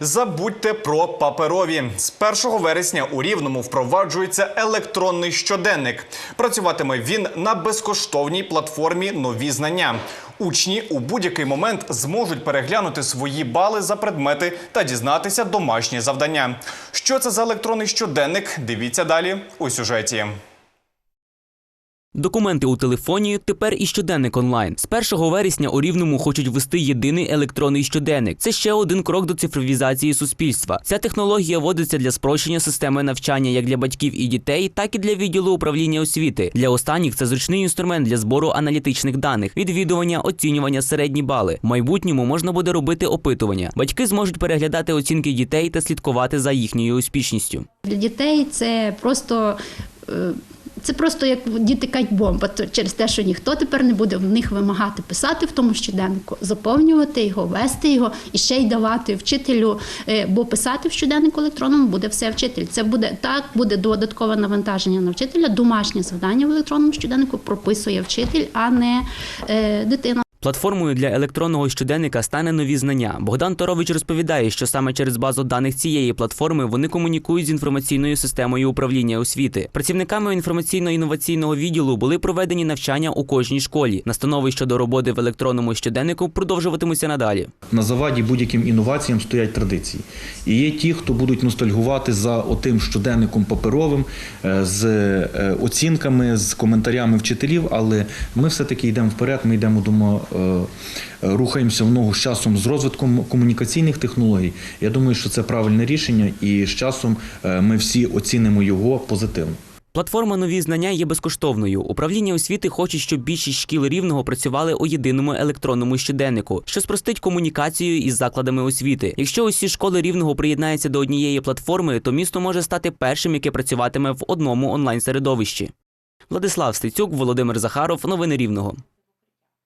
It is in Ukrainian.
Забудьте про паперові. З 1 вересня у Рівному впроваджується електронний щоденник. Працюватиме він на безкоштовній платформі Нові знання. Учні у будь-який момент зможуть переглянути свої бали за предмети та дізнатися домашні завдання. Що це за електронний щоденник? Дивіться далі у сюжеті. Документи у телефоні тепер і щоденник онлайн. З 1 вересня у Рівному хочуть ввести єдиний електронний щоденник. Це ще один крок до цифровізації суспільства. Ця технологія вводиться для спрощення системи навчання як для батьків і дітей, так і для відділу управління освіти. Для останніх це зручний інструмент для збору аналітичних даних, відвідування, оцінювання середні бали. В майбутньому можна буде робити опитування. Батьки зможуть переглядати оцінки дітей та слідкувати за їхньою успішністю. Для дітей це просто. Це просто як діти кать бомба через те, що ніхто тепер не буде в них вимагати писати в тому щоденнику, заповнювати його, вести його і ще й давати вчителю. е, Бо писати в щоденнику електронному буде все вчитель. Це буде так, буде додаткове навантаження на вчителя. Домашнє завдання в електронному щоденнику прописує вчитель, а не е, дитина. Платформою для електронного щоденника стане нові знання. Богдан Торович розповідає, що саме через базу даних цієї платформи вони комунікують з інформаційною системою управління освіти. Працівниками інформаційно-інноваційного відділу були проведені навчання у кожній школі. Настанови щодо роботи в електронному щоденнику продовжуватимуться надалі. На заваді будь-яким інноваціям стоять традиції. І є ті, хто будуть ностальгувати за отим щоденником паперовим, е, з е, оцінками, з коментарями вчителів, але ми все-таки йдемо вперед, ми йдемо, думаю, рухаємося в ногу з часом з розвитком комунікаційних технологій. Я думаю, що це правильне рішення, і з часом е, ми всі оцінимо його позитивно. Платформа нові знання є безкоштовною. Управління освіти хоче, щоб більшість шкіл рівного працювали у єдиному електронному щоденнику, що спростить комунікацію із закладами освіти. Якщо усі школи рівного приєднаються до однієї платформи, то місто може стати першим, яке працюватиме в одному онлайн середовищі. Владислав Стецюк, Володимир Захаров, новини Рівного.